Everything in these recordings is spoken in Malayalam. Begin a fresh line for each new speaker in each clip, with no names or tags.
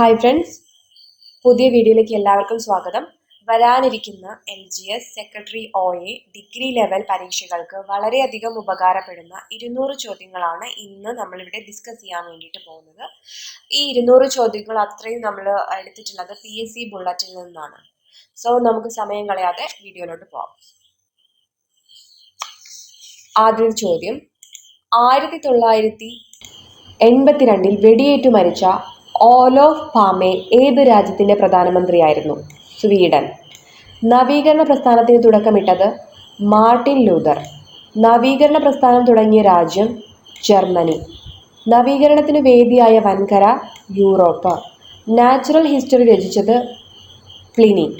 ഹായ് ഫ്രണ്ട്സ് പുതിയ വീഡിയോയിലേക്ക് എല്ലാവർക്കും സ്വാഗതം. വരാനിരിക്കുന്ന L G S secretary O A degree level പരീക്ഷകൾക്ക് വളരെയധികം ഉപകാരപ്പെടുന്ന ഇരുന്നൂറ് ചോദ്യങ്ങളാണ് ഇന്ന് നമ്മളിവിടെ ഡിസ്കസ് ചെയ്യാൻ വേണ്ടിയിട്ട് പോകുന്നത്. ഈ ഇരുന്നൂറ് ചോദ്യങ്ങൾ അത്രയും നമ്മൾ എടുത്തിട്ടുള്ളത് പി എസ് സി ബുള്ളറ്റിൽ നിന്നാണ്. സോ നമുക്ക് സമയം കളയാതെ വീഡിയോയിലോട്ട് പോവാം. ആദ്യ ചോദ്യം. ആയിരത്തി തൊള്ളായിരത്തി എൺപത്തിരണ്ടിൽ വെടിയേറ്റു മരിച്ച ഓലോഫ് പാമെ ഏത് രാജ്യത്തിന്റെ പ്രധാനമന്ത്രിയായിരുന്നു? സ്വീഡൻ. നവീകരണ പ്രസ്ഥാനത്തിന് തുടക്കമിട്ടത് മാർട്ടിൻ ലൂതർ നവീകരണ പ്രസ്ഥാനം തുടങ്ങിയ രാജ്യം ജർമ്മനി. നവീകരണത്തിന് വേദിയായ വൻകര യൂറോപ്പ്. നാച്ചുറൽ ഹിസ്റ്ററി രചിച്ചത് ക്ലിനി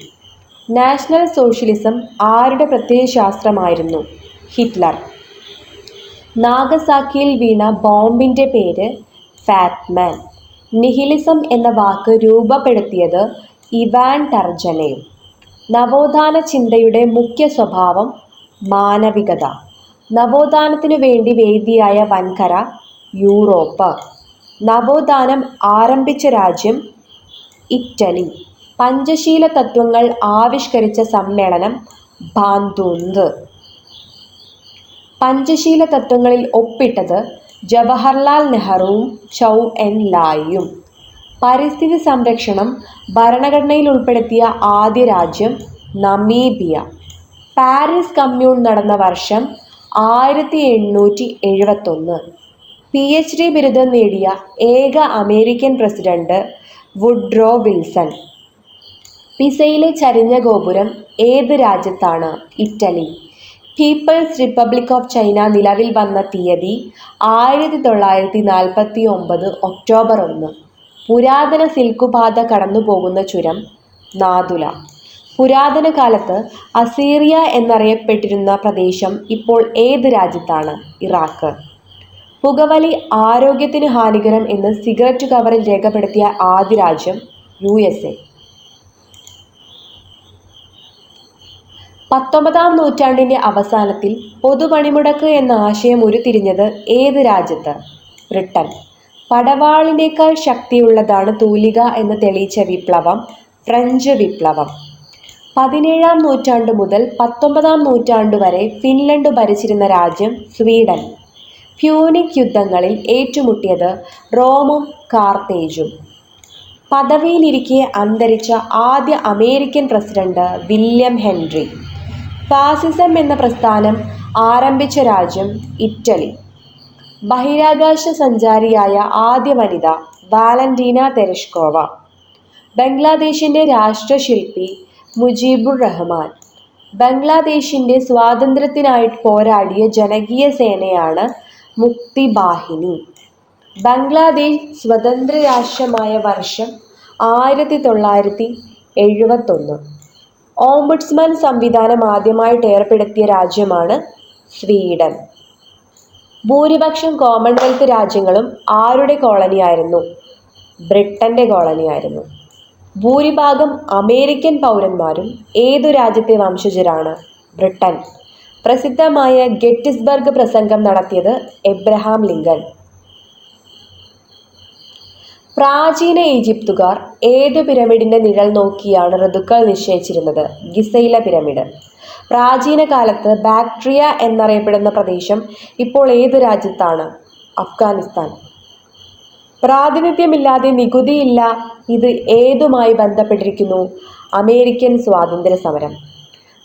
നാഷണൽ സോഷ്യലിസം ആരുടെ പ്രത്യയശാസ്ത്രമായിരുന്നു ഹിറ്റ്ലർ. നാഗസാക്കിയിൽ വീണ ബോംബിന്റെ പേര് ഫാറ്റ്മാൻ. നിഹിലിസം എന്ന വാക്ക് രൂപപ്പെടുത്തിയത് ഇവാൻ ടർജനെ നവോത്ഥാന ചിന്തയുടെ മുഖ്യ സ്വഭാവം മാനവികത. നവോത്ഥാനത്തിനു വേണ്ടി വേദിയായ വൻകര യൂറോപ്പ്. നവോത്ഥാനം ആരംഭിച്ച രാജ്യം ഇറ്റലി. പഞ്ചശീല തത്വങ്ങൾ ആവിഷ്കരിച്ച സമ്മേളനം ബാന്തൂന്ത്. പഞ്ചശീല തത്വങ്ങളിൽ ഒപ്പിട്ടത് ജവഹർലാൽ നെഹ്റുവും ചൗ എൻ ലായിയും പരിസ്ഥിതി സംരക്ഷണം ഭരണഘടനയിൽ ഉൾപ്പെടുത്തിയ ആദ്യ രാജ്യം നമീബിയ. പാരീസ് കമ്മ്യൂൺ നടന്ന വർഷം ആയിരത്തി എണ്ണൂറ്റി എഴുപത്തൊന്ന് പി എച്ച് ഡി ബിരുദം നേടിയ ഏക അമേരിക്കൻ പ്രസിഡന്റ് വുഡ്രോ വിൽസൺ. പിസയിലെ ചരിഞ്ഞ ഗോപുരം ഏത് രാജ്യത്താണ്? Italy. People's Republic of China നിലവിൽ വന്ന തീയതി ആയിരത്തി തൊള്ളായിരത്തി നാൽപ്പത്തി ഒമ്പത് ഒക്ടോബർ ഒന്ന്. പുരാതന സിൽക്കുപാത കടന്നുപോകുന്ന ചുരം നാദുല. പുരാതന കാലത്ത് അസീറിയ എന്നറിയപ്പെട്ടിരുന്ന പ്രദേശം ഇപ്പോൾ ഏത് രാജ്യത്താണ്? ഇറാഖ്. പുകവലി ആരോഗ്യത്തിന് ഹാനികരം എന്ന് സിഗരറ്റ് കവറിൽ രേഖപ്പെടുത്തിയ ആദ്യ രാജ്യം യു എസ് എ. പത്തൊമ്പതാം നൂറ്റാണ്ടിന്റെ അവസാനത്തിൽ പൊതുപണിമുടക്ക് എന്ന ആശയം ഉരുത്തിരിഞ്ഞത് ഏത് രാജ്യത്ത്? ബ്രിട്ടൻ. പടവാളിനേക്കാൾ ശക്തിയുള്ളതാണ് തൂലിക എന്ന് തെളിയിച്ച വിപ്ലവം ഫ്രഞ്ച് വിപ്ലവം. പതിനേഴാം നൂറ്റാണ്ട് മുതൽ പത്തൊമ്പതാം നൂറ്റാണ്ട് വരെ ഫിൻലൻഡ് ഭരിച്ചിരുന്ന രാജ്യം സ്വീഡൻ. ഫ്യൂണിക് യുദ്ധങ്ങളിൽ ഏറ്റുമുട്ടിയത് റോമും കാർത്തേജും. പദവിയിലിരിക്കെ അന്തരിച്ച ആദ്യ American president William Henry. Fascism എന്ന പ്രസ്ഥാനം ആരംഭിച്ച രാജ്യം ഇറ്റലി. ബഹിരാകാശ സഞ്ചാരിയായ ആദ്യ വനിത വാലന്റീന തെരഷ്കോവ. ബംഗ്ലാദേശിന്റെ രാഷ്ട്രശില്പി മുജീബുർ റഹ്മാൻ. ബംഗ്ലാദേശിന്റെ സ്വാതന്ത്ര്യത്തിനായി പോരാടിയ ജനകീയ സേനയാണ് മുക്തി ബാഹിനി ബംഗ്ലാദേശ് സ്വതന്ത്ര രാഷ്ട്രമായ വർഷം ആയിരത്തി തൊള്ളായിരത്തി എഴുപത്തൊന്ന്. ഓംബുഡ്സ്മാൻ സംവിധാനം ആദ്യമായിട്ട് ഏർപ്പെടുത്തിയ രാജ്യമാണ് സ്വീഡൻ. ഭൂരിപക്ഷം കോമൺവെൽത്ത് രാജ്യങ്ങളും ആരുടെ കോളനിയായിരുന്നു? ബ്രിട്ടന്റെ കോളനിയായിരുന്നു. ഭൂരിഭാഗം അമേരിക്കൻ പൗരന്മാരും ഏതു രാജ്യത്തെ വംശജരാണ്? ബ്രിട്ടൻ. പ്രസിദ്ധമായ ഗെറ്റിസ്ബർഗ് പ്രസംഗം നടത്തിയത് എബ്രഹാം ലിങ്കൺ പ്രാചീന ഈജിപ്തുകാർ ഏത് പിരമിഡിന്റെ നിഴൽ നോക്കിയാണ് ഋതുക്കൾ നിശ്ചയിച്ചിരുന്നത്? ഗിസയിലെ പിരമിഡ്. പ്രാചീന കാലത്ത് ബാക്ട്രിയ എന്നറിയപ്പെടുന്ന പ്രദേശം ഇപ്പോൾ ഏത് രാജ്യത്താണ്? അഫ്ഗാനിസ്ഥാൻ. പ്രാതിനിധ്യമില്ലാതെ നികുതിയില്ല ഇത് ഏതുമായി ബന്ധപ്പെട്ടിരിക്കുന്നു? അമേരിക്കൻ സ്വാതന്ത്ര്യ സമരം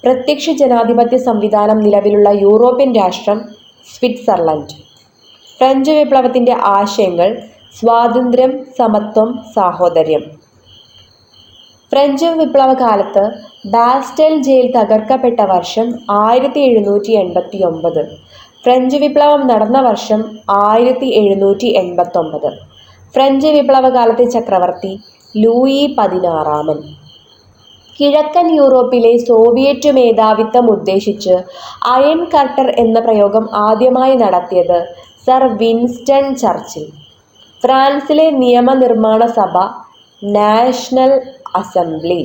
പ്രത്യക്ഷ ജനാധിപത്യ സംവിധാനം നിലവിലുള്ള യൂറോപ്യൻ രാഷ്ട്രം സ്വിറ്റ്സർലൻഡ്. ഫ്രഞ്ച് വിപ്ലവത്തിന്റെ ആശയങ്ങൾ സ്വാതന്ത്ര്യം സമത്വം സാഹോദര്യം. ഫ്രഞ്ച് വിപ്ലവകാലത്ത് ബാസ്റ്റൽ ജയിൽ തകർക്കപ്പെട്ട വർഷം ആയിരത്തി എഴുന്നൂറ്റി എൺപത്തി ഒമ്പത് ഫ്രഞ്ച് വിപ്ലവം നടന്ന വർഷം ആയിരത്തി എഴുന്നൂറ്റി എൺപത്തി ഒമ്പത് ഫ്രഞ്ച് വിപ്ലവകാലത്തെ ചക്രവർത്തി ലൂയി പതിനാറാമൻ. കിഴക്കൻ യൂറോപ്പിലെ സോവിയറ്റ് മേധാവിത്വം ഉദ്ദേശിച്ച് അയൺ കർട്ടർ എന്ന പ്രയോഗം ആദ്യമായി നടത്തിയത് സർ വിൻസ്റ്റൺ ചർച്ചിൽ. ഫ്രാൻസിലെ നിയമനിർമ്മാണ സഭ നാഷണൽ അസംബ്ലി.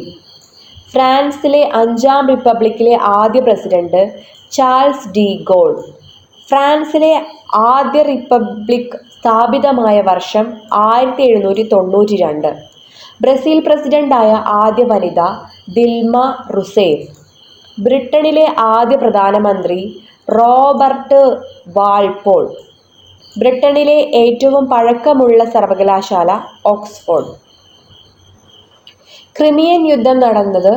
ഫ്രാൻസിലെ അഞ്ചാം റിപ്പബ്ലിക്കിലെ ആദ്യ പ്രസിഡന്റ് ചാൾസ് ഡി ഗോൾ. ഫ്രാൻസിലെ ആദ്യ റിപ്പബ്ലിക് സ്ഥാപിതമായ വർഷം ആയിരത്തി എഴുന്നൂറ്റി തൊണ്ണൂറ്റി രണ്ട് ബ്രസീൽ പ്രസിഡന്റായ ആദ്യ വനിത ദിൽമ റുസേഫ്. ബ്രിട്ടനിലെ ആദ്യ പ്രധാനമന്ത്രി റോബർട്ട് വാൾപോൾ. ബ്രിട്ടനിലെ ഏറ്റവും പഴക്കമുള്ള സർവകലാശാല ഓക്സ്ഫോർഡ്. ക്രിമിയൻ യുദ്ധം നടന്നത്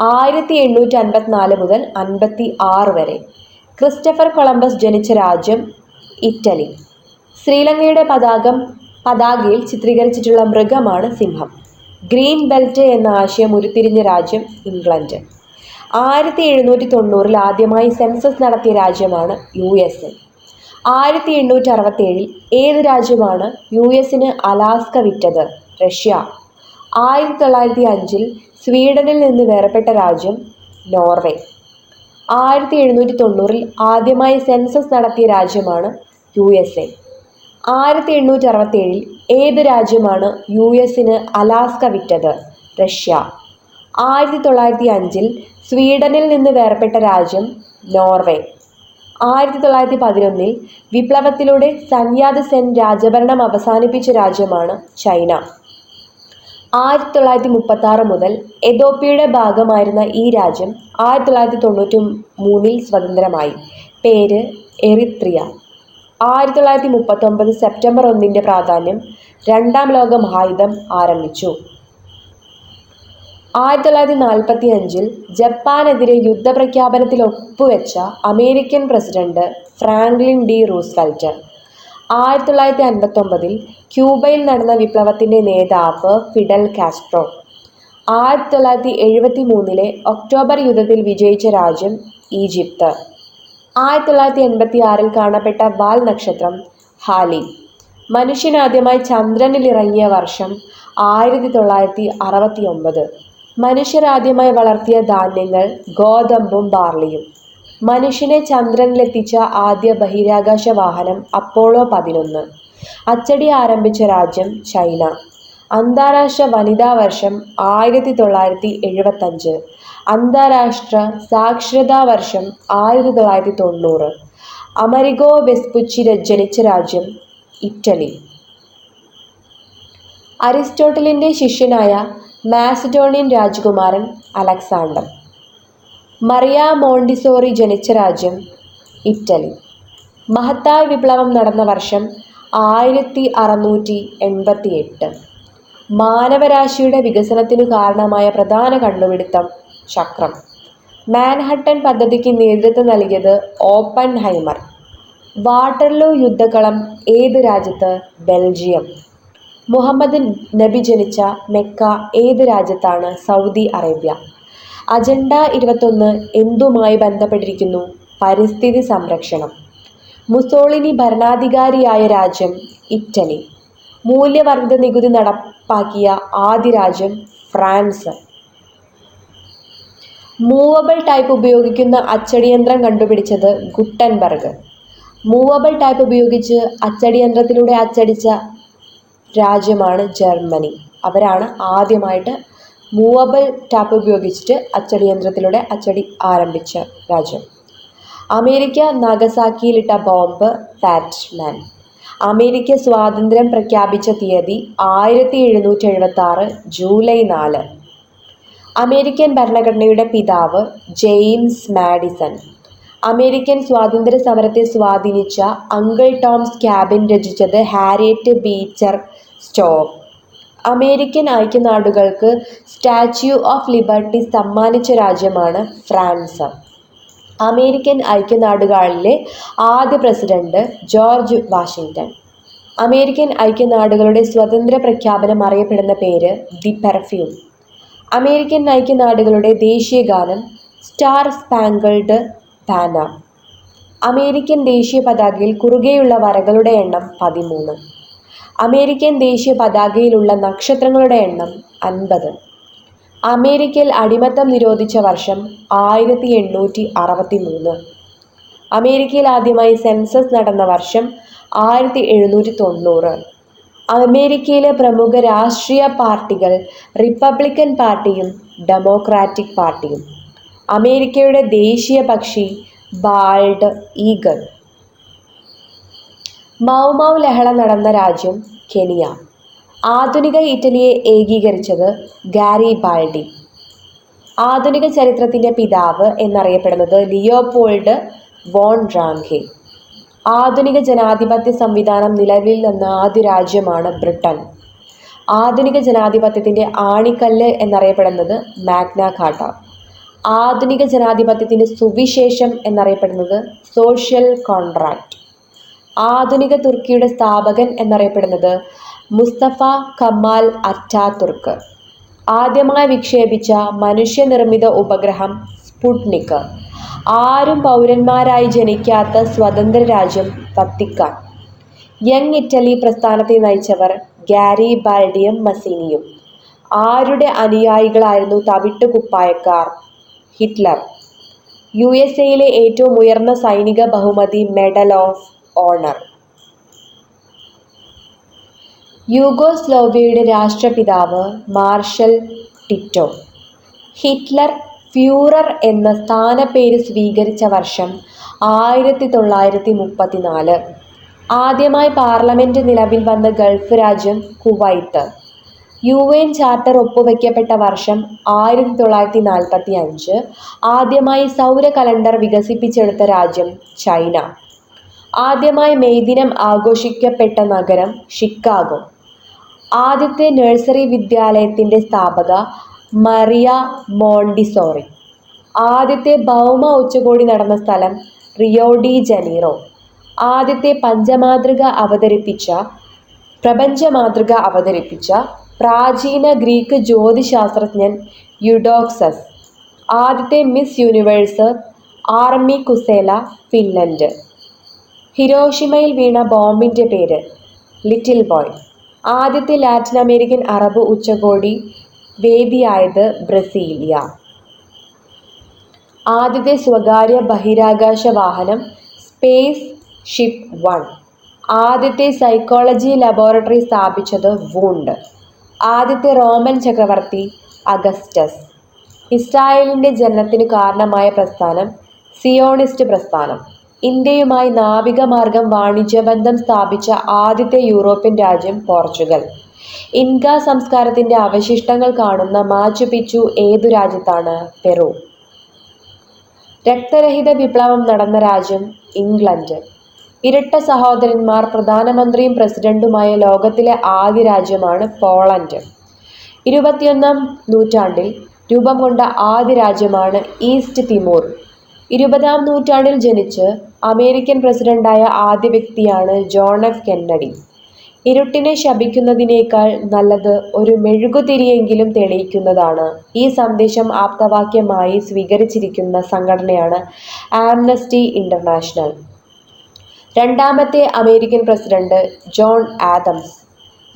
ആയിരത്തി എണ്ണൂറ്റി അൻപത്തിനാല് മുതൽ അൻപത്തി ആറ് വരെ. ക്രിസ്റ്റഫർ കൊളംബസ് ജനിച്ച രാജ്യം ഇറ്റലി. ശ്രീലങ്കയുടെ പതാകം പതാകയിൽ ചിത്രീകരിച്ചിട്ടുള്ള മൃഗമാണ് സിംഹം. ഗ്രീൻ ബെൽറ്റ് എന്ന ആശയം ഉരുത്തിരിഞ്ഞ രാജ്യം ഇംഗ്ലണ്ട്. ആയിരത്തി എഴുന്നൂറ്റി തൊണ്ണൂറിൽ ആദ്യമായി സെൻസസ് നടത്തിയ രാജ്യമാണ് യു എസ് എ. ആയിരത്തി എണ്ണൂറ്റി അറുപത്തേഴിൽ ഏത് രാജ്യമാണ് യു എസിന് അലാസ്ക വിറ്റത്? റഷ്യ. ആയിരത്തി തൊള്ളായിരത്തി അഞ്ചിൽ സ്വീഡനിൽ നിന്ന് വേർപെട്ട രാജ്യം നോർവേ. ആയിരത്തി എഴുന്നൂറ്റി തൊണ്ണൂറിൽ ആദ്യമായി സെൻസസ് നടത്തിയ രാജ്യമാണ് യു എസ് എ. ആയിരത്തി എണ്ണൂറ്റി അറുപത്തേഴിൽ ഏത് രാജ്യമാണ് യു എസിന് അലാസ്ക വിറ്റത്? റഷ്യ. ആയിരത്തി തൊള്ളായിരത്തി അഞ്ചിൽ സ്വീഡനിൽ നിന്ന് വേർപെട്ട രാജ്യം നോർവേ. ആയിരത്തി തൊള്ളായിരത്തി പതിനൊന്നിൽ വിപ്ലവത്തിലൂടെ സന്യാദ് സെൻ രാജഭരണം അവസാനിപ്പിച്ച രാജ്യമാണ് ചൈന. ആയിരത്തി തൊള്ളായിരത്തി മുപ്പത്തി ആറ് മുതൽ എതോപ്യയുടെ ഭാഗമായിരുന്ന ഈ രാജ്യം ആയിരത്തി തൊള്ളായിരത്തി തൊണ്ണൂറ്റി മൂന്നിൽ സ്വതന്ത്രമായി. പേര് എറിത്രിയ. ആയിരത്തി തൊള്ളായിരത്തി മുപ്പത്തൊമ്പത് സെപ്റ്റംബർ ഒന്നിന്റെ പ്രാധാന്യം രണ്ടാം ലോക മഹായുദ്ധം ആരംഭിച്ചു. ആയിരത്തി തൊള്ളായിരത്തി നാൽപ്പത്തി അഞ്ചിൽ ജപ്പാനെതിരെ യുദ്ധപ്രഖ്യാപനത്തിൽ ഒപ്പുവെച്ച American president Franklin D Roosevelt ആയിരത്തി തൊള്ളായിരത്തി അൻപത്തൊമ്പതിൽ ക്യൂബയിൽ നടന്ന വിപ്ലവത്തിന്റെ നേതാവ് ഫിഡൽ കാസ്ട്രോ. ആയിരത്തി തൊള്ളായിരത്തി എഴുപത്തി മൂന്നിലെ ഒക്ടോബർ യുദ്ധത്തിൽ വിജയിച്ച രാജ്യം ഈജിപ്ത്. ആയിരത്തി തൊള്ളായിരത്തി എൺപത്തി ആറിൽ കാണപ്പെട്ട വാൽ നക്ഷത്രം ഹാലി. മനുഷ്യനാദ്യമായി ചന്ദ്രനിൽ ഇറങ്ങിയ വർഷം ആയിരത്തി തൊള്ളായിരത്തി അറുപത്തി ഒമ്പത് മനുഷ്യർ ആദ്യമായി വളർത്തിയ ധാന്യങ്ങൾ ഗോതമ്പും ബാർലിയും. മനുഷ്യനെ ചന്ദ്രനിലെത്തിച്ച ആദ്യ ബഹിരാകാശ വാഹനം അപ്പോളോ പതിനൊന്ന്. അച്ചടി ആരംഭിച്ച രാജ്യം ചൈന. അന്താരാഷ്ട്ര വനിതാ വർഷം ആയിരത്തി തൊള്ളായിരത്തി എഴുപത്തഞ്ച് അന്താരാഷ്ട്ര സാക്ഷരതാ വർഷം ആയിരത്തി തൊള്ളായിരത്തി തൊണ്ണൂറ് അമരിഗോ വെസ്പുച്ചി ജനിച്ച രാജ്യം ഇറ്റലി. അരിസ്റ്റോട്ടലിന്റെ ശിഷ്യനായ മാസിഡോണിയൻ രാജകുമാരൻ അലക്സാണ്ടർ. മറിയ മോണ്ടിസോറി ജനിച്ച രാജ്യം ഇറ്റലി. മഹത്തായ വിപ്ലവം നടന്ന വർഷം ആയിരത്തി അറുന്നൂറ്റി എൺപത്തി എട്ട് മാനവരാശിയുടെ വികസനത്തിന് കാരണമായ പ്രധാന കണ്ടുപിടുത്തം ചക്രം. മാൻഹട്ടൻ പദ്ധതിക്ക് നേതൃത്വം നൽകിയത് ഓപ്പൺ ഹൈമർ വാട്ടർലോ യുദ്ധക്കളം ഏത് രാജ്യത്ത്? ബെൽജിയം. മുഹമ്മദ് നബി ജനിച്ച മെക്ക ഏത് രാജ്യത്താണ്? Saudi Arabia. അജണ്ട ഇരുപത്തൊന്ന് എന്തുമായി ബന്ധപ്പെട്ടിരിക്കുന്നു? പരിസ്ഥിതി സംരക്ഷണം. മുസോളിനി ഭരണാധികാരിയായ രാജ്യം ഇറ്റലി. മൂല്യവർദ്ധിത നികുതി നടപ്പാക്കിയ ആദ്യ രാജ്യം ഫ്രാൻസ്. മൂവബിൾ ടൈപ്പ് ഉപയോഗിക്കുന്ന അച്ചടിയന്ത്രം കണ്ടുപിടിച്ചത് ഗുട്ടൻബർഗ്. മൂവബിൾ ടൈപ്പ് ഉപയോഗിച്ച് അച്ചടിയന്ത്രത്തിലൂടെ അച്ചടിച്ച രാജ്യമാണ് ജർമ്മനി. അവരാണ് ആദ്യമായിട്ട് മൂവബിൾ ടാപ്പ് ഉപയോഗിച്ചിട്ട് അച്ചടി യന്ത്രത്തിലൂടെ അച്ചടി ആരംഭിച്ച രാജ്യം. അമേരിക്ക നാഗസാക്കിയിലിട്ട ബോംബ് ഫാറ്റ്മാൻ അമേരിക്ക സ്വാതന്ത്ര്യം പ്രഖ്യാപിച്ച തീയതി ആയിരത്തി എഴുന്നൂറ്റി എഴുപത്തി ആറ് ജൂലൈ നാല്. അമേരിക്കൻ ഭരണഘടനയുടെ പിതാവ് ജെയിംസ് മാഡിസൺ. അമേരിക്കൻ സ്വാതന്ത്ര്യ സമരത്തെ സ്വാധീനിച്ച അങ്കിൾ ടോംസ് ക്യാബിൻ രചിച്ചത് ഹാരിയറ്റ് ബീച്ചർ സ്റ്റോവ് അമേരിക്കൻ ഐക്യനാടുകൾക്ക് സ്റ്റാച്യു ഓഫ് ലിബർട്ടി സമ്മാനിച്ച രാജ്യമാണ് ഫ്രാൻസ്. അമേരിക്കൻ ഐക്യനാടുകളിലെ ആദ്യ പ്രസിഡന്റ് ജോർജ് വാഷിങ്ടൺ. അമേരിക്കൻ ഐക്യനാടുകളുടെ സ്വതന്ത്ര പ്രഖ്യാപനം അറിയപ്പെടുന്ന പേര് ദി പെർഫ്യൂം. അമേരിക്കൻ ഐക്യനാടുകളുടെ ദേശീയ ഗാനം സ്റ്റാർ സ്പാങ്കിൾഡ് ബാനർ അമേരിക്കൻ ദേശീയ പതാകയിൽ കുറുകെയുള്ള വരകളുടെ എണ്ണം പതിമൂന്ന്. അമേരിക്കൻ ദേശീയ പതാകയിലുള്ള നക്ഷത്രങ്ങളുടെ എണ്ണം അൻപത്. അമേരിക്കയിൽ അടിമത്തം നിരോധിച്ച വർഷം ആയിരത്തി എണ്ണൂറ്റി അറുപത്തി മൂന്ന് അമേരിക്കയിൽ ആദ്യമായി സെൻസസ് നടന്ന വർഷം ആയിരത്തി എഴുന്നൂറ്റി തൊണ്ണൂറ് അമേരിക്കയിലെ പ്രമുഖ രാഷ്ട്രീയ പാർട്ടികൾ റിപ്പബ്ലിക്കൻ പാർട്ടിയും ഡെമോക്രാറ്റിക് പാർട്ടിയും. അമേരിക്കയുടെ ദേശീയ പക്ഷി ബാൾഡ് ഈഗൾ. മൗമൗ ലഹള നടന്ന രാജ്യം കെനിയ. ആധുനിക ഇറ്റലിയെ ഏകീകരിച്ചത് ഗാരി ബാൽഡി ആധുനിക ചരിത്രത്തിന്റെ പിതാവ് എന്നറിയപ്പെടുന്നത് ലിയോപോൾഡ് വോൺ റാങ്കെ ആധുനിക ജനാധിപത്യ സംവിധാനം നിലവിൽ വന്ന ആദ്യ രാജ്യമാണ് ബ്രിട്ടൻ. ആധുനിക ജനാധിപത്യത്തിന്റെ ആണിക്കല്ല് എന്നറിയപ്പെടുന്നത് മാഗ്ന കാർട്ട ആധുനിക ജനാധിപത്യത്തിന്റെ സുവിശേഷം എന്നറിയപ്പെടുന്നത് സോഷ്യൽ കോൺട്രാക്ട്. ആധുനിക തുർക്കിയുടെ സ്ഥാപകൻ എന്നറിയപ്പെടുന്നത് മുസ്തഫ കമാൽ അറ്റാതുർക്ക് ആദ്യമായി വിക്ഷേപിച്ച മനുഷ്യനിർമ്മിത ഉപഗ്രഹം സ്പുട്നിക്. ആരും പൗരന്മാരായി ജനിക്കാത്ത സ്വതന്ത്ര രാജ്യം വത്തിക്കാൻ. യങ് ഇറ്റലി പ്രസ്ഥാനത്തെ നയിച്ചവർ ഗാരി ബാൽഡിയം മസീനിയും. ആരുടെ അനുയായികളായിരുന്നു തവിട്ട് കുപ്പായക്കാർ ഹിറ്റ്ലർ. യു എസ് എയിലെ ഏറ്റവും ഉയർന്ന സൈനിക ബഹുമതി മെഡൽ ഓഫ് ഓണർ. യൂഗോസ്ലോവിയയുടെ രാഷ്ട്രപിതാവ് മാർഷൽ ടിറ്റോ. ഹിറ്റ്ലർ ഫ്യൂറർ എന്ന സ്ഥാനപ്പേര് സ്വീകരിച്ച വർഷം ആയിരത്തി തൊള്ളായിരത്തി മുപ്പത്തിനാല് ആദ്യമായി പാർലമെന്റ് നിലവിൽ വന്ന ഗൾഫ് രാജ്യം കുവൈത്ത്. യു എൻ ചാർട്ടർ ഒപ്പുവെക്കപ്പെട്ട വർഷം ആയിരത്തി തൊള്ളായിരത്തി നാൽപ്പത്തി അഞ്ച് ആദ്യമായി സൗര കലണ്ടർ വികസിപ്പിച്ചെടുത്ത രാജ്യം ചൈന. ആദ്യമായി മെയ് ദിനം ആഘോഷിക്കപ്പെട്ട നഗരം ഷിക്കാഗോ. ആദ്യത്തെ നഴ്സറി വിദ്യാലയത്തിന്റെ സ്ഥാപക മറിയ മോണ്ടിസോറി. ആദ്യത്തെ ഭൗമ ഉച്ചകോടി നടന്ന സ്ഥലം റിയോ ഡി ജനീറോ. ആദ്യത്തെ പഞ്ചമാതൃക അവതരിപ്പിച്ച പ്രപഞ്ച മാതൃക അവതരിപ്പിച്ച പ്രാചീന ഗ്രീക്ക് ജ്യോതിശാസ്ത്രജ്ഞൻ യുഡോക്സസ്. ആദ്യത്തെ Miss Universe Armi Kuusela Finland. ഹിരോഷിമയിൽ വീണ ബോംബിന്റെ പേര്. Little Boy. ആദ്യത്തെ ലാറ്റിൻ അമേരിക്കൻ അറബ് ഉച്ചകോടി വേദിയായത് ബ്രസീലിയ. ആദ്യത്തെ സ്വകാര്യ ബഹിരാകാശ വാഹനം സ്പേസ് ഷിപ്പ് വൺ. ആദ്യത്തെ സൈക്കോളജി ലബോറട്ടറി സ്ഥാപിച്ചത് വൂണ്ട്. ആദ്യത്തെ റോമൻ ചക്രവർത്തി അഗസ്റ്റസ്. ഇസ്രായേലിന്റെ ജനനത്തിന് കാരണമായ പ്രസ്ഥാനം സിയോണിസ്റ്റ് പ്രസ്ഥാനം. ഇന്ത്യയുമായി നാവികമാർഗം വാണിജ്യബന്ധം സ്ഥാപിച്ച ആദ്യത്തെ യൂറോപ്യൻ രാജ്യം പോർച്ചുഗൽ. ഇൻക സംസ്കാരത്തിന്റെ അവശിഷ്ടങ്ങൾ കാണുന്ന മാച്ചു പിച്ചു ഏതു രാജ്യത്താണ്? പെറു. രക്തരഹിത വിപ്ലവം നടന്ന രാജ്യം ഇംഗ്ലണ്ട്. ഇരട്ട സഹോദരന്മാർ പ്രധാനമന്ത്രിയും പ്രസിഡന്റുമായ ലോകത്തിലെ ആദ്യ രാജ്യമാണ് പോളണ്ട്. ഇരുപത്തിയൊന്നാം നൂറ്റാണ്ടിൽ രൂപം കൊണ്ട ആദ്യ രാജ്യമാണ് ഈസ്റ്റ് തിമൂർ. ഇരുപതാം നൂറ്റാണ്ടിൽ ജനിച്ച് അമേരിക്കൻ പ്രസിഡന്റായ ആദ്യ വ്യക്തിയാണ് ജോൺ എഫ് കെന്നഡി. ഇരുട്ടിനെ ശപിക്കുന്നതിനേക്കാൾ നല്ലത് ഒരു മെഴുകുതിരിയെങ്കിലും തെളിയിക്കുന്നതാണ്. ഈ സന്ദേശം ആപ്തവാക്യമായി സ്വീകരിച്ചിരിക്കുന്ന സംഘടനയാണ് ആംനസ്റ്റി ഇന്റർനാഷണൽ. രണ്ടാമത്തെ അമേരിക്കൻ പ്രസിഡന്റ് ജോൺ ആദംസ്.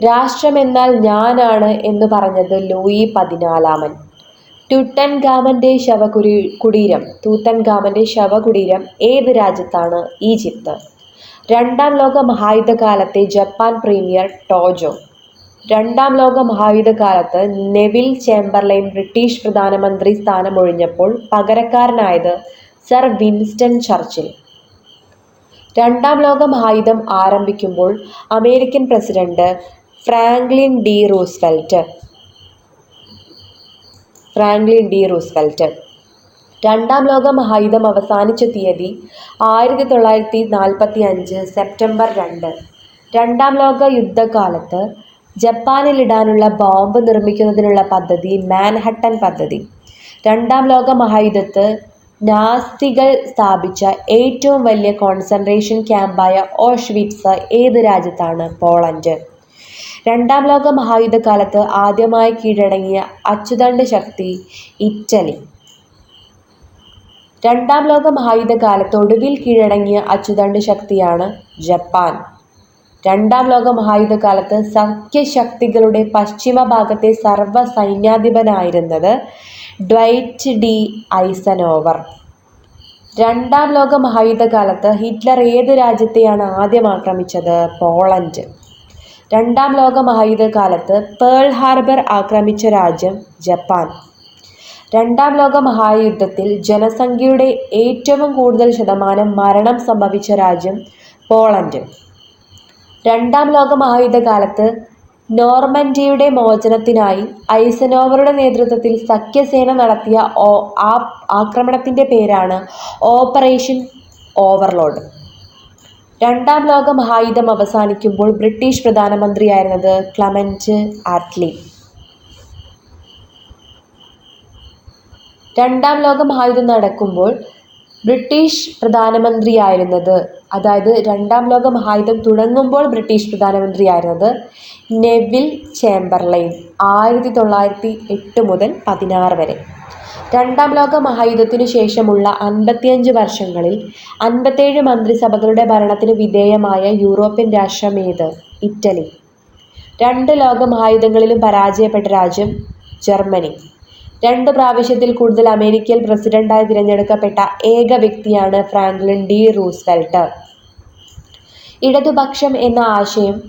രാഷ്ട്രമെന്നാൽ ഞാനാണ് എന്ന് പറഞ്ഞത് ലൂയി പതിനാലാമൻ. ട്യൂട്ടൻ ഗാമന്റെ ശവകുരി കുടീരം. തൂത്തൻ ഗാമന്റെ ശവകുടീരം ഏത് രാജ്യത്താണ്? ഈജിപ്ത്. രണ്ടാം ലോക മഹായുദ്ധകാലത്തെ ജപ്പാൻ പ്രീമിയർ ടോജോ. രണ്ടാം ലോക മഹായുദ്ധകാലത്ത് നെവിൽ ചേംബർലൈൻ ബ്രിട്ടീഷ് പ്രധാനമന്ത്രി സ്ഥാനമൊഴിഞ്ഞപ്പോൾ പകരക്കാരനായത് സർ വിൻസ്റ്റൺ ചർച്ചിൽ. രണ്ടാം ലോക മഹായുദ്ധം ആരംഭിക്കുമ്പോൾ American president Franklin D Roosevelt Franklin D Roosevelt. രണ്ടാം ലോക മഹായുദ്ധം അവസാനിച്ച തീയതി ആയിരത്തി തൊള്ളായിരത്തി നാൽപ്പത്തി അഞ്ച് സെപ്റ്റംബർ രണ്ട്. രണ്ടാം ലോക യുദ്ധകാലത്ത് ജപ്പാനിലിടാനുള്ള ബോംബ് നിർമ്മിക്കുന്നതിനുള്ള പദ്ധതി മാൻഹട്ടൻ പദ്ധതി. രണ്ടാം ലോക മഹായുദ്ധത്ത് നാസ്തികൾ സ്ഥാപിച്ച ഏറ്റവും വലിയ കോൺസെൻട്രേഷൻ ക്യാമ്പായ ഓഷ്വിറ്റ്സ് ഏത് രാജ്യത്താണ്? പോളണ്ട്. രണ്ടാം ലോക മഹായുദ്ധകാലത്ത് ആദ്യമായി കീഴടങ്ങിയ അച്ചുതണ്ട് ശക്തി ഇറ്റലി. രണ്ടാം ലോക മഹായുദ്ധകാലത്ത് ഒടുവിൽ കീഴടങ്ങിയ അച്ചുതണ്ട് ശക്തിയാണ് ജപ്പാൻ. രണ്ടാം ലോക മഹായുദ്ധകാലത്ത് സഖ്യശക്തികളുടെ പശ്ചിമ ഭാഗത്തെ സർവ സൈന്യാധിപനായിരുന്നത് ഡ്വൈറ്റ് ഡി ഐസനോവർ. രണ്ടാം ലോക മഹായുദ്ധകാലത്ത് ഹിറ്റ്ലർ ഏത് രാജ്യത്തെയാണ് ആദ്യം ആക്രമിച്ചത്? പോളണ്ട്. രണ്ടാം ലോക മഹായുദ്ധകാലത്ത് പേൾ ഹാർബർ ആക്രമിച്ച രാജ്യം ജപ്പാൻ രണ്ടാം ലോക മഹായുദ്ധത്തിൽ ജനസംഖ്യയുടെ ഏറ്റവും കൂടുതൽ ശതമാനം മരണം സംഭവിച്ച രാജ്യം പോളണ്ട് രണ്ടാം ലോക മഹായുദ്ധകാലത്ത് നോർമൻഡിയുടെ മോചനത്തിനായി ഐസനോവറുടെ നേതൃത്വത്തിൽ സഖ്യസേന നടത്തിയ ആക്രമണത്തിന്റെ പേരാണ് ഓപ്പറേഷൻ ഓവർലോഡ്. രണ്ടാം ലോക മഹായുദ്ധം അവസാനിക്കുമ്പോൾ ബ്രിട്ടീഷ് പ്രധാനമന്ത്രിയായിരുന്നത് ക്ലമന്റ് ആറ്റ്ലി. രണ്ടാം ലോക മഹായുദ്ധം നടക്കുമ്പോൾ ബ്രിട്ടീഷ് പ്രധാനമന്ത്രിയായിരുന്നത് അതായത് രണ്ടാം ലോക മഹായുദ്ധം തുടങ്ങുമ്പോൾ ബ്രിട്ടീഷ് പ്രധാനമന്ത്രിയായിരുന്നത് നെവിൽ ചേംബർലൈൻ ആയിരത്തി തൊള്ളായിരത്തി എട്ട് മുതൽ പതിനാറ് വരെ. രണ്ടാം ലോക മഹായുദ്ധത്തിനു ശേഷമുള്ള അൻപത്തിയഞ്ച് വർഷങ്ങളിൽ അൻപത്തേഴ് മന്ത്രിസഭകളുടെ ഭരണത്തിന് വിധേയമായ യൂറോപ്യൻ രാഷ്ട്രമേത്? ഇറ്റലി. രണ്ട് ലോക മഹായുദ്ധങ്ങളിലും പരാജയപ്പെട്ട രാജ്യം? ജർമ്മനി. രണ്ടു പ്രാവശ്യത്തിൽ കൂടുതൽ അമേരിക്കയിൽ പ്രസിഡന്റായി തിരഞ്ഞെടുക്കപ്പെട്ട ഏക വ്യക്തിയാണ് ഫ്രാങ്ക്ലിൻ ഡി റൂസ്വെൽറ്റ്. ഇടതുപക്ഷം എന്ന ആശയം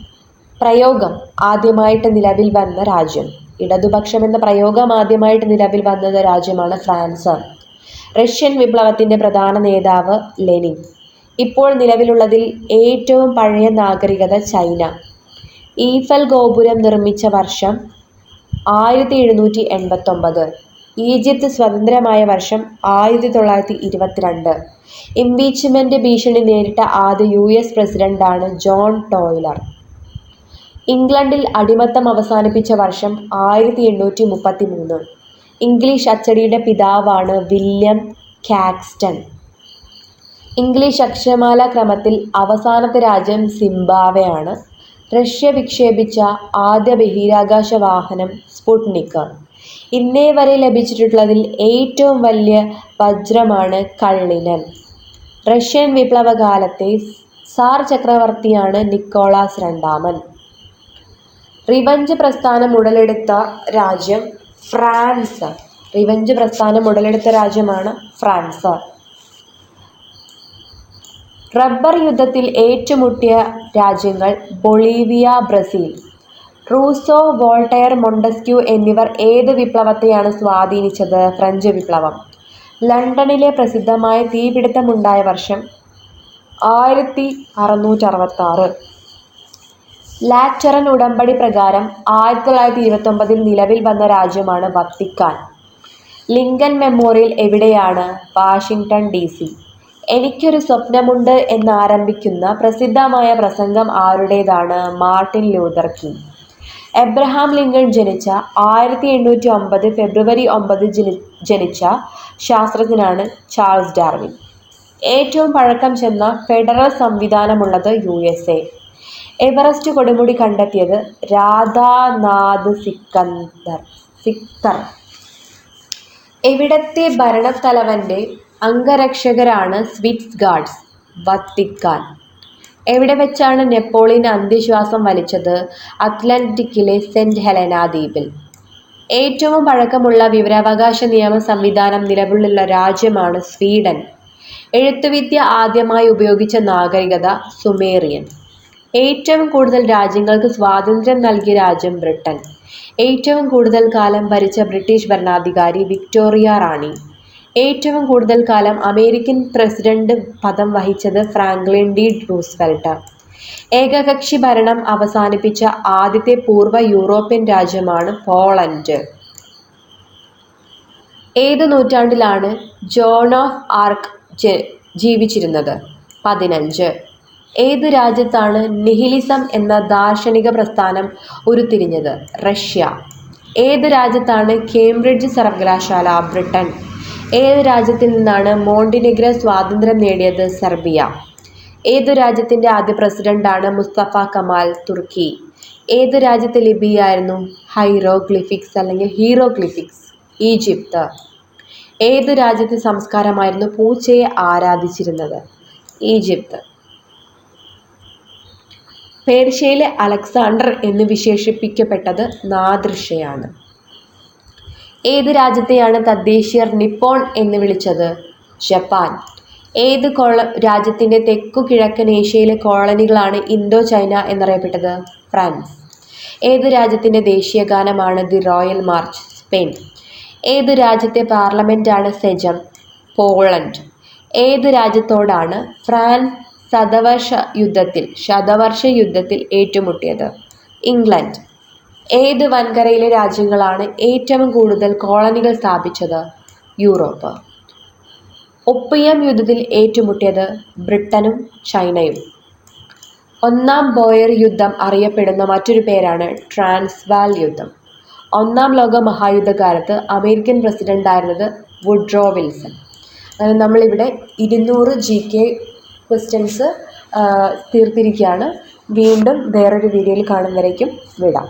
പ്രയോഗം ആദ്യമായിട്ട് നിലവിൽ വന്ന രാജ്യം? ഇടതുപക്ഷം എന്ന പ്രയോഗം ആദ്യമായിട്ട് നിലവിൽ വന്നത് രാജ്യമാണ് ഫ്രാൻസ്. റഷ്യൻ വിപ്ലവത്തിന്റെ പ്രധാന നേതാവ് ലെനിൻ. ഇപ്പോൾ നിലവിലുള്ളതിൽ ഏറ്റവും പഴയ നാഗരികത ചൈന. ഈഫൽ ഗോപുരം നിർമ്മിച്ച വർഷം? ആയിരത്തി എഴുന്നൂറ്റി എൺപത്തൊമ്പത്. ഈജിപ്ത് സ്വതന്ത്രമായ വർഷം? ആയിരത്തി തൊള്ളായിരത്തി ഇരുപത്തിരണ്ട്. ഇംപീച്ച്മെന്റ് ഭീഷണി നേരിട്ട ആദ്യ യു. എസ്. പ്രസിഡന്റാണ് ജോൺ ടോയ്ലർ. ഇംഗ്ലണ്ടിൽ അടിമത്തം അവസാനിപ്പിച്ച വർഷം? ആയിരത്തി എണ്ണൂറ്റി മുപ്പത്തി മൂന്ന് ഇംഗ്ലീഷ് അച്ചടിയുടെ പിതാവാണ് വില്യം കാക്സ്റ്റൺ. ഇംഗ്ലീഷ് അക്ഷരമാല ക്രമത്തിൽ അവസാനത്തെ രാജ്യം സിംബാബ്വെയാണ്. റഷ്യ വിക്ഷേപിച്ച ആദ്യ ബഹിരാകാശ വാഹനം സ്പുട്നിക്. ഇന്നേവരെ ലഭിച്ചിട്ടുള്ളതിൽ ഏറ്റവും വലിയ വജ്രമാണ് കള്ളിനൻ. റഷ്യൻ വിപ്ലവകാലത്തെ സാർ ചക്രവർത്തിയാണ് നിക്കോളാസ് രണ്ടാമൻ. റിവഞ്ച് പ്രസ്ഥാനം ഉടലെടുത്ത രാജ്യം? ഫ്രാൻസ്. റിവഞ്ച് പ്രസ്ഥാനം ഉടലെടുത്ത രാജ്യമാണ് ഫ്രാൻസ്. റബ്ബർ യുദ്ധത്തിൽ ഏറ്റുമുട്ടിയ രാജ്യങ്ങൾ? Bolivia Brazil. Rousseau, Voltaire, Montesquieu എന്നിവർ ഏത് വിപ്ലവത്തെയാണ് സ്വാധീനിച്ചത്? ഫ്രഞ്ച് വിപ്ലവം. ലണ്ടനിലെ പ്രസിദ്ധമായ തീപിടുത്തമുണ്ടായ വർഷം? ആയിരത്തി അറുന്നൂറ്ററുപത്താറ്. ലാറ്ററൻ ഉടമ്പടി പ്രകാരം ആയിരത്തി തൊള്ളായിരത്തി ഇരുപത്തൊമ്പതിൽ നിലവിൽ വന്ന രാജ്യമാണ് വത്തിക്കാൻ. ലിങ്കൻ മെമ്മോറിയൽ എവിടെയാണ്? Washington D. സി. എനിക്കൊരു സ്വപ്നമുണ്ട് എന്നാരംഭിക്കുന്ന പ്രസിദ്ധമായ പ്രസംഗം ആരുടേതാണ്? Martin Luther King Abraham Lincoln ജനിച്ച ആയിരത്തി എണ്ണൂറ്റി ഒമ്പത് ഫെബ്രുവരി ഒമ്പത് ജനിച്ച ശാസ്ത്രജ്ഞനാണ് ചാൾസ് ഡാർവിൻ. ഏറ്റവും പഴക്കം ചെന്ന ഫെഡറൽ സംവിധാനമുള്ളത് യു. എസ്. എ. എവറസ്റ്റ് കൊടുമുടി കണ്ടെത്തിയത്? രാധാനാഥ് സിക്കന്ദർ സിക്തർ. എവിടത്തെ ഭരണത്തലവന്റെ അംഗരക്ഷകരാണ് സ്വിസ് ഗാർഡ്സ്? വത്തിക്കാൻ. എവിടെ വെച്ചാണ് നെപ്പോളിയൻ അന്ത്യശ്വാസം വലിച്ചത്? അറ്റ്ലാന്റിക്കിലെ സെന്റ് ഹെലന ദ്വീപിൽ. ഏറ്റവും പഴക്കമുള്ള വിവരാവകാശ നിയമ സംവിധാനം നിലവിലുള്ള രാജ്യമാണ് സ്വീഡൻ. എഴുത്തുവിദ്യ ആദ്യമായി ഉപയോഗിച്ച നാഗരികത? സുമേറിയൻ. ഏറ്റവും കൂടുതൽ രാജ്യങ്ങൾക്ക് സ്വാതന്ത്ര്യം നൽകിയ രാജ്യം? ബ്രിട്ടൻ. ഏറ്റവും കൂടുതൽ കാലം ഭരിച്ച ബ്രിട്ടീഷ് ഭരണാധികാരി? വിക്ടോറിയ റാണി. ഏറ്റവും കൂടുതൽ കാലം അമേരിക്കൻ പ്രസിഡന്റ് പദം വഹിച്ചത്? ഫ്രാങ്ക്ലിൻ ഡി റൂസ്വെൽട്ട് ഏകകക്ഷി ഭരണം അവസാനിപ്പിച്ച ആദ്യത്തെ പൂർവ യൂറോപ്യൻ രാജ്യമാണ് പോളണ്ട്. ഏത് നൂറ്റാണ്ടിലാണ് ജോൺ ഓഫ് ആർക്ക് ജീവിച്ചിരുന്നത്? പതിനഞ്ച്. ഏത് രാജ്യത്താണ് നിഹിലിസം എന്ന ദാർശനിക പ്രസ്ഥാനം ഉരുത്തിരിഞ്ഞത്? റഷ്യ. ഏത് രാജ്യത്താണ് കേംബ്രിഡ്ജ് സർവകലാശാല? ബ്രിട്ടൻ. ഏതു രാജ്യത്തിൽ നിന്നാണ് മോണ്ടിനെഗ്രോ സ്വാതന്ത്ര്യം നേടിയത്? സെർബിയ. ഏതു രാജ്യത്തിന്റെ ആദ്യ പ്രസിഡന്റാണ് മുസ്തഫ കമാൽ? തുർക്കി. ഏത് രാജ്യത്തെ ലിപിയായിരുന്നു ഹൈറോഗ്ലിഫിക്സ് അല്ലെങ്കിൽ ഹീറോഗ്ലിഫിക്സ്? ഈജിപ്ത്. ഏത് രാജ്യത്തെ സംസ്കാരമായിരുന്നു പൂച്ചയെ ആരാധിച്ചിരുന്നത്? ഈജിപ്ത്. പേർഷ്യയിലെ അലക്സാണ്ടർ എന്ന് വിശേഷിപ്പിക്കപ്പെട്ടത് നാദിർഷയാണ്. ഏത് രാജ്യത്തെയാണ് തദ്ദേശീയർ നിപ്പോൺ എന്ന് വിളിച്ചത്? ജപ്പാൻ. ഏത് കോള രാജ്യത്തിന്റെ തെക്കു കിഴക്കൻ ഏഷ്യയിലെ കോളനികളാണ് ഇന്തോ ചൈന എന്നറിയപ്പെട്ടത്? ഫ്രാൻസ്. ഏത് രാജ്യത്തിന്റെ ദേശീയ ഗാനമാണ് ദി റോയൽ മാർച്ച്? സ്പെയിൻ. ഏത് രാജ്യത്തെ പാർലമെന്റാണ് സെജം? പോളണ്ട്. ഏത് രാജ്യത്തോടാണ് ഫ്രാൻസ് ശതവർഷ യുദ്ധത്തിൽ ശതവർഷ യുദ്ധത്തിൽ ഏറ്റുമുട്ടിയത്? ഇംഗ്ലണ്ട്. ഏത് വൻകരയിലെ രാജ്യങ്ങളാണ് ഏറ്റവും കൂടുതൽ കോളനികൾ സ്ഥാപിച്ചത്? യൂറോപ്പ്. ഒപ്പിയം യുദ്ധത്തിൽ ഏറ്റുമുട്ടിയത് ബ്രിട്ടനും ചൈനയും. ഒന്നാം ബോയർ യുദ്ധം അറിയപ്പെടുന്ന മറ്റൊരു പേരാണ് ട്രാൻസ്വാൽ യുദ്ധം. ഒന്നാം ലോക മഹായുദ്ധകാലത്ത് അമേരിക്കൻ പ്രസിഡന്റ് പ്രസിഡന്റായിരുന്നത് വുഡ്രോ വിൽസൺ. അങ്ങനെ നമ്മളിവിടെ ഇരുന്നൂറ് ജി കെ ക്വസ്റ്റ്യൻസ് തീർത്തിരിക്കുകയാണ്. വീണ്ടും വേറൊരു വീഡിയോയിൽ കാണുന്നവരേക്കും വരേക്കും വിടാം.